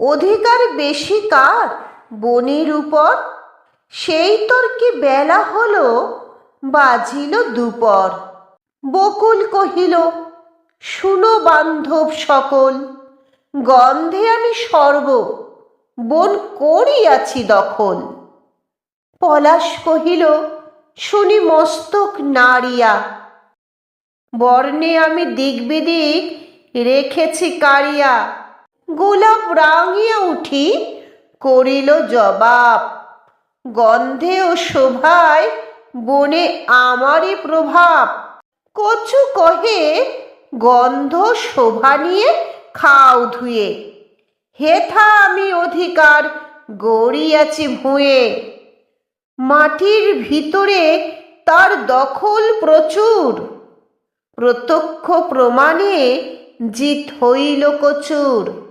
অধিকার বেশি কার? বনির উপর? সেই তোর কি বেলা হলো? বাজিল দুপর। বকুল কহিল, শুনো বান্ধব সকল, গন্ধে আমি সর্ব, বন করিয়াছি দখল। পলাশ কহিল, শুনি মস্তক নাড়িয়া, বর্ণে আমি দিক বিদিক রেখেছি কারিয়া গোলাপ রাঙিয়া উঠি করিল জবাব। গন্ধে ও শোভায় বনে আমারই প্রভাব। কচু কহে, গন্ধ শোভা নিয়ে খাও ধুয়ে। হেথা আমি অধিকার, গড়িয়াছি ভুঁয়ে। মাটির ভিতরে তার দখল প্রচুর। প্রত্যক্ষ প্রমাণে জিত হইল কচুর।